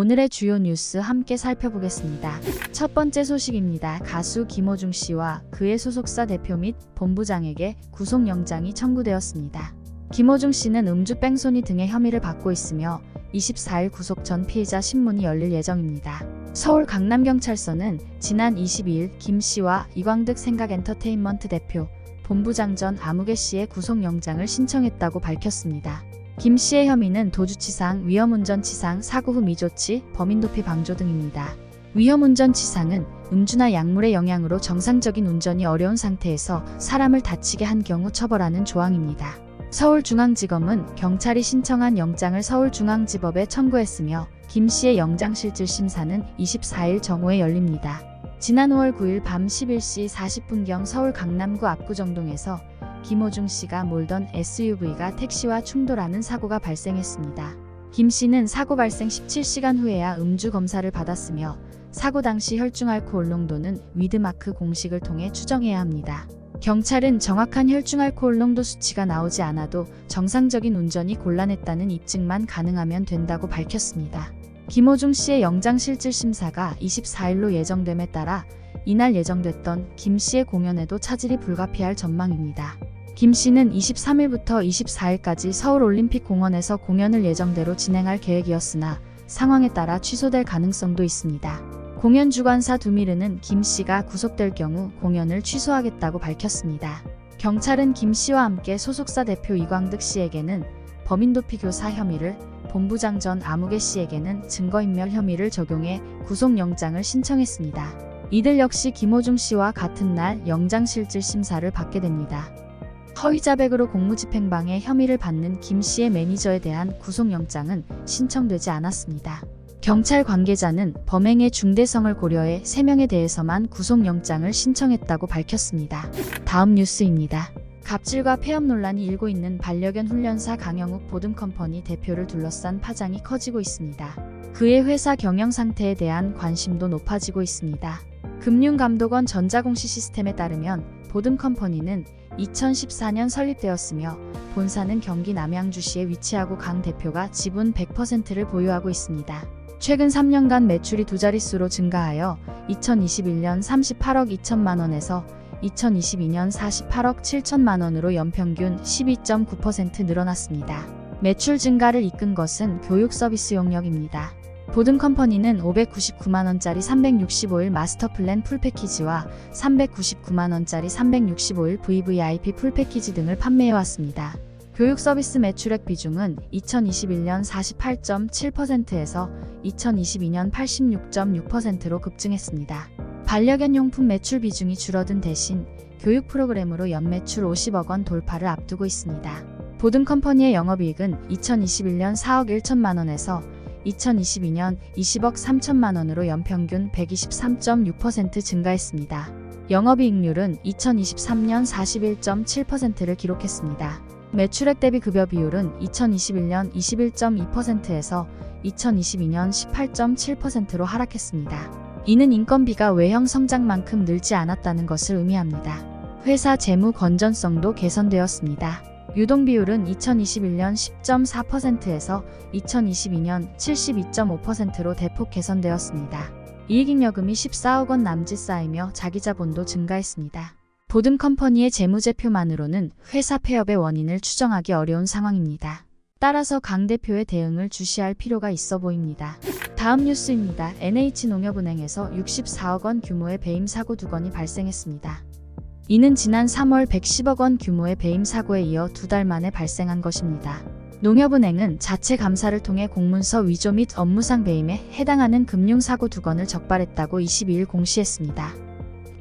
오늘의 주요 뉴스 함께 살펴보겠습니다. 첫 번째 소식입니다. 가수 김호중 씨와 그의 소속사 대표 및 본부장에게 구속영장이 청구되었습니다. 김호중 씨는 음주 뺑소니 등의 혐의를 받고 있으며 24일 구속 전 피의자 신문이 열릴 예정입니다. 서울 강남경찰서는 지난 22일 김 씨와 이광득 생각엔터테인먼트 대표, 본부장 전 아무개 씨의 구속영장을 신청했다고 밝혔습니다. 김 씨의 혐의는 도주치상, 위험운전치상, 사고 후 미조치, 범인도피 방조 등입니다. 위험운전치상은 음주나 약물의 영향으로 정상적인 운전이 어려운 상태에서 사람을 다치게 한 경우 처벌하는 조항입니다. 서울중앙지검은 경찰이 신청한 영장을 서울중앙지법에 청구했으며 김 씨의 영장실질 심사는 24일 정오에 열립니다. 지난 5월 9일 밤 11시 40분경 서울 강남구 압구정동에서 김호중 씨가 몰던 SUV가 택시와 충돌하는 사고가 발생했습니다. 김 씨는 사고 발생 17시간 후에야 음주 검사를 받았으며 사고 당시 혈중 알코올 농도는 위드마크 공식을 통해 추정해야 합니다. 경찰은 정확한 혈중 알코올 농도 수치가 나오지 않아도 정상적인 운전이 곤란했다는 입증만 가능하면 된다고 밝혔습니다. 김호중 씨의 영장실질 심사가 24일로 예정됨에 따라 이날 예정됐던 김 씨의 공연에도 차질이 불가피할 전망입니다. 김 씨는 23일부터 24일까지 서울올림픽공원에서 공연을 예정대로 진행할 계획이었으나 상황에 따라 취소될 가능성도 있습니다. 공연 주관사 두미르는 김 씨가 구속될 경우 공연을 취소하겠다고 밝혔습니다. 경찰은 김 씨와 함께 소속사 대표 이광득 씨에게는 범인도피 교사 혐의를 본부장 전 아무개 씨에게는 증거인멸 혐의를 적용해 구속영장을 신청했습니다. 이들 역시 김호중 씨와 같은 날 영장실질 심사를 받게 됩니다. 허위자백으로 공무집행방해 혐의를 받는 김 씨의 매니저에 대한 구속영장은 신청되지 않았습니다. 경찰 관계자는 범행의 중대성을 고려해 3명에 대해서만 구속영장을 신청했다고 밝혔습니다. 다음 뉴스입니다. 갑질과 폐업 논란이 일고 있는 반려견 훈련사 강영욱 보듬컴퍼니 대표를 둘러싼 파장이 커지고 있습니다. 그의 회사 경영 상태에 대한 관심도 높아지고 있습니다. 금융감독원 전자공시 시스템에 따르면 보듬컴퍼니는 2014년 설립되었으며 본사는 경기 남양주시에 위치하고 강 대표가 지분 100%를 보유하고 있습니다. 최근 3년간 매출이 두 자릿수로 증가하여 2021년 38억 2천만 원에서 2022년 48억 7천만 원으로 연평균 12.9% 늘어났습니다. 매출 증가를 이끈 것은 교육 서비스 용역입니다. 보든 컴퍼니는 599만원짜리 365일 마스터 플랜 풀 패키지와 399만원짜리 365일 VVIP 풀 패키지 등을 판매해왔습니다. 교육 서비스 매출액 비중은 2021년 48.7%에서 2022년 86.6%로 급증했습니다. 반려견 용품 매출 비중이 줄어든 대신 교육 프로그램으로 연매출 50억 원 돌파를 앞두고 있습니다. 보든 컴퍼니의 영업이익은 2021년 4억 1천만 원에서 2022년 20억 3천만 원으로 연평균 123.6% 증가했습니다. 영업이익률은 2023년 41.7%를 기록했습니다. 매출액 대비 급여 비율은 2021년 21.2%에서 2022년 18.7%로 하락했습니다. 이는 인건비가 외형 성장만큼 늘지 않았다는 것을 의미합니다. 회사 재무 건전성도 개선되었습니다. 유동 비율은 2021년 10.4%에서 2022년 72.5%로 대폭 개선되었습니다. 이익잉여금이 14억 원 남짓 쌓이며 자기자본도 증가했습니다. 보듬컴퍼니의 재무제표만으로는 회사 폐업의 원인을 추정하기 어려운 상황입니다. 따라서 강 대표의 대응을 주시할 필요가 있어 보입니다. 다음 뉴스입니다. NH농협은행에서 64억 원 규모의 배임 사고 두 건이 발생했습니다. 이는 지난 3월 110억 원 규모의 배임 사고에 이어 두 달 만에 발생한 것입니다. 농협은행은 자체 감사를 통해 공문서 위조 및 업무상 배임에 해당하는 금융사고 두 건을 적발했다고 22일 공시했습니다.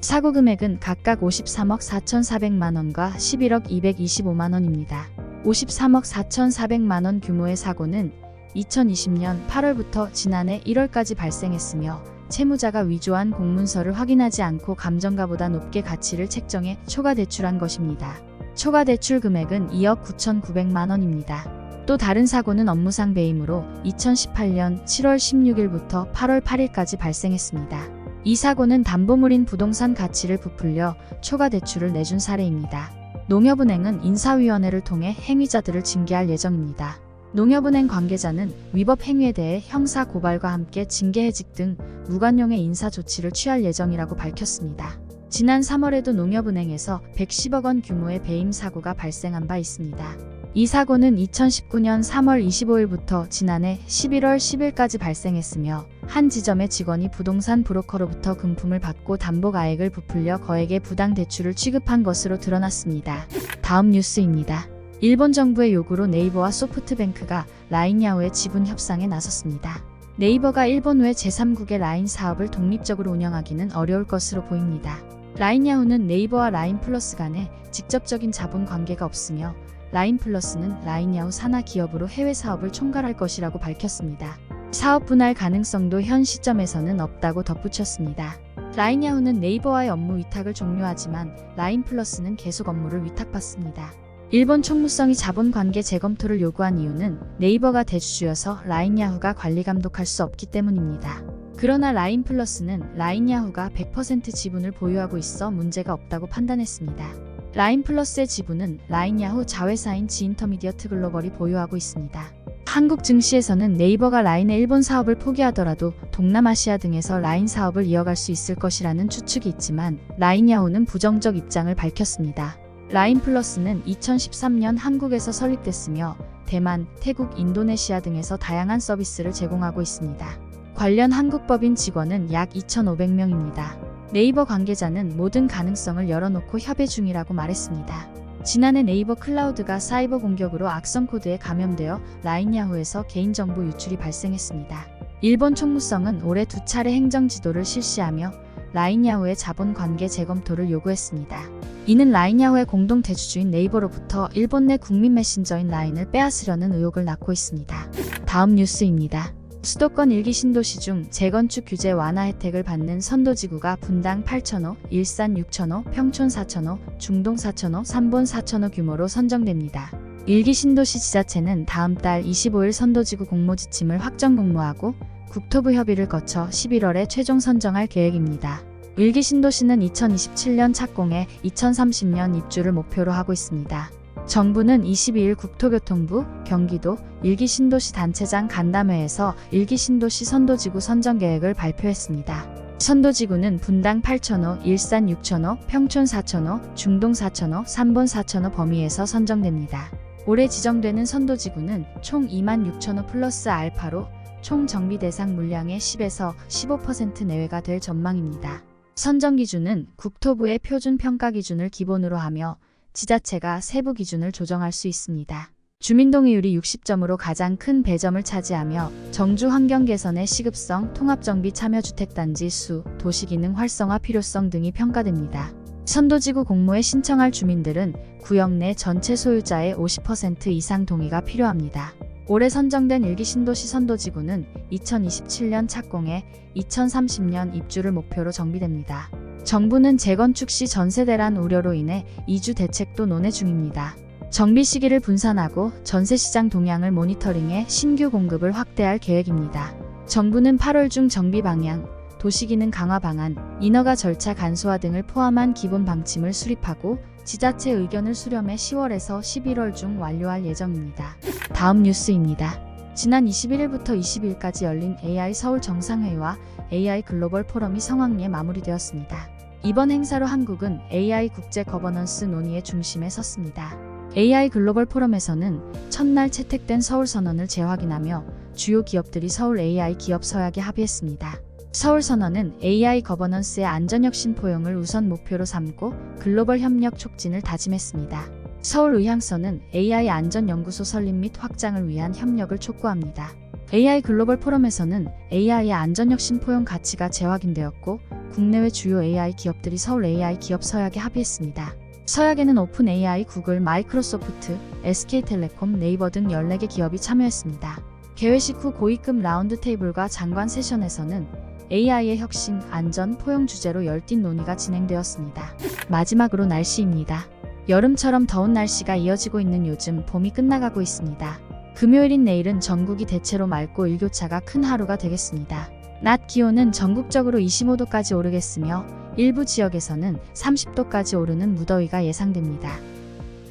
사고 금액은 각각 53억 4,400만 원과 11억 225만 원입니다. 53억 4,400만 원 규모의 사고는 2020년 8월부터 지난해 1월까지 발생했으며 채무자가 위조한 공문서를 확인하지 않고 감정가보다 높게 가치를 책정해 초과 대출한 것입니다. 초과 대출 금액은 2억 9,900만 원입니다. 또 다른 사고는 업무상 배임으로 2018년 7월 16일부터 8월 8일까지 발생했습니다. 이 사고는 담보물인 부동산 가치를 부풀려 초과 대출을 내준 사례입니다. 농협은행은 인사위원회를 통해 행위자들을 징계할 예정입니다. 농협은행 관계자는 위법 행위에 대해 형사 고발과 함께 징계해직 등 무관용의 인사 조치를 취할 예정이라고 밝혔습니다. 지난 3월에도 농협은행에서 110억 원 규모의 배임 사고가 발생한 바 있습니다. 이 사고는 2019년 3월 25일부터 지난해 11월 10일까지 발생했으며 한 지점의 직원이 부동산 브로커로부터 금품을 받고 담보가액을 부풀려 거액의 부당 대출을 취급한 것으로 드러났습니다. 다음 뉴스입니다. 일본 정부의 요구로 네이버와 소프트뱅크가 라인 야후의 지분 협상에 나섰습니다. 네이버가 일본 외 제3국의 라인 사업을 독립적으로 운영하기는 어려울 것으로 보입니다. 라인 야후는 네이버와 라인 플러스 간에 직접적인 자본 관계가 없으며 라인 플러스는 라인 야후 산하 기업으로 해외 사업을 총괄할 것이라고 밝혔습니다. 사업 분할 가능성도 현 시점에서는 없다고 덧붙였습니다. 라인 야후는 네이버와의 업무 위탁을 종료하지만 라인 플러스는 계속 업무를 위탁받습니다. 일본 총무성이 자본 관계 재검토를 요구한 이유는 네이버가 대주주여서 라인 야후가 관리 감독할 수 없기 때문입니다. 그러나 라인 플러스는 라인 야후가 100% 지분을 보유하고 있어 문제가 없다고 판단했습니다. 라인 플러스의 지분은 라인 야후 자회사인 지인터미디어트 글로벌이 보유하고 있습니다. 한국 증시에서는 네이버가 라인의 일본 사업을 포기하더라도 동남아시아 등에서 라인 사업을 이어갈 수 있을 것이라는 추측이 있지만 라인 야후는 부정적 입장을 밝혔습니다. 라인 플러스는 2013년 한국에서 설립됐으며 대만, 태국, 인도네시아 등에서 다양한 서비스를 제공하고 있습니다. 관련 한국법인 직원은 약 2,500명입니다. 네이버 관계자는 모든 가능성을 열어놓고 협의 중이라고 말했습니다. 지난해 네이버 클라우드가 사이버 공격으로 악성 코드에 감염되어 라인 야후에서 개인정보 유출이 발생했습니다. 일본 총무성은 올해 두 차례 행정 지도를 실시하며 라인 야후의 자본 관계 재검토를 요구했습니다. 이는 라인 야후의 공동 대주주인 네이버로부터 일본 내 국민 메신저인 라인을 빼앗으려는 의혹을 낳고 있습니다. 다음 뉴스입니다. 수도권 일기 신도시 중 재건축 규제 완화 혜택을 받는 선도지구가 분당 8,000호, 일산 6,000호, 평촌 4,000호, 중동 4,000호, 삼본 4,000호 규모로 선정됩니다. 일기 신도시 지자체는 다음 달 25일 선도지구 공모 지침을 확정 공모하고 국토부 협의를 거쳐 11월에 최종 선정할 계획입니다. 일기 신도시는 2027년 착공에 2030년 입주를 목표로 하고 있습니다. 정부는 22일 국토교통부, 경기도, 일기 신도시 단체장 간담회에서 일기 신도시 선도지구 선정 계획을 발표했습니다. 선도지구는 분당 8,000호, 일산 6,000호, 평촌 4,000호, 중동 4,000호, 삼본 4,000호 범위에서 선정됩니다. 올해 지정되는 선도지구는 총 2만 6,000호 플러스 알파로 총 정비 대상 물량의 10에서 15% 내외가 될 전망입니다. 선정 기준은 국토부의 표준 평가 기준을 기본으로 하며 지자체가 세부 기준을 조정할 수 있습니다. 주민동의율이 60점으로 가장 큰 배점을 차지하며 정주 환경 개선의 시급성, 통합정비 참여 주택단지 수, 도시기능 활성화 필요성 등이 평가됩니다. 선도지구 공모에 신청할 주민들은 구역 내 전체 소유자의 50% 이상 동의가 필요합니다. 올해 선정된 일기 신도시 선도지구는 2027년 착공에 2030년 입주를 목표로 정비됩니다. 정부는 재건축 시 전세 대란 우려로 인해 이주 대책도 논의 중입니다. 정비 시기를 분산하고 전세 시장 동향을 모니터링해 신규 공급을 확대할 계획입니다. 정부는 8월 중 정비 방향, 도시기능 강화 방안, 인허가 절차 간소화 등을 포함한 기본 방침을 수립하고 지자체 의견을 수렴해 10월에서 11월 중 완료할 예정입니다. 다음 뉴스입니다. 지난 21일부터 22일까지 열린 AI 서울 정상회의와 AI 글로벌 포럼이 성황리에 마무리되었습니다. 이번 행사로 한국은 AI 국제 거버넌스 논의의 중심에 섰습니다. AI 글로벌 포럼에서는 첫날 채택된 서울 선언을 재확인하며 주요 기업들이 서울 AI 기업 서약에 합의했습니다. 서울 선언은 AI 거버넌스의 안전혁신 포용을 우선 목표로 삼고 글로벌 협력 촉진을 다짐했습니다. 서울 의향서는 AI 안전연구소 설립 및 확장을 위한 협력을 촉구합니다. AI 글로벌 포럼에서는 AI의 안전혁신 포용 가치가 재확인되었고 국내외 주요 AI 기업들이 서울 AI 기업 서약에 합의했습니다. 서약에는 오픈 AI, 구글, 마이크로소프트, SK텔레콤, 네이버 등 14개 기업이 참여했습니다. 개회식 후 고위급 라운드 테이블과 장관 세션에서는 AI의 혁신, 안전, 포용 주제로 열띤 논의가 진행되었습니다. 마지막으로 날씨입니다. 여름처럼 더운 날씨가 이어지고 있는 요즘 봄이 끝나가고 있습니다. 금요일인 내일은 전국이 대체로 맑고 일교차가 큰 하루가 되겠습니다. 낮 기온은 전국적으로 25도까지 오르겠으며 일부 지역에서는 30도까지 오르는 무더위가 예상됩니다.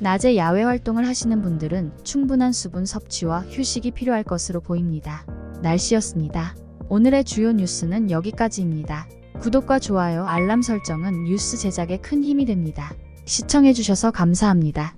낮에 야외 활동을 하시는 분들은 충분한 수분 섭취와 휴식이 필요할 것으로 보입니다. 날씨였습니다. 오늘의 주요 뉴스는 여기까지입니다. 구독과 좋아요, 알람 설정은 뉴스 제작에 큰 힘이 됩니다. 시청해주셔서 감사합니다.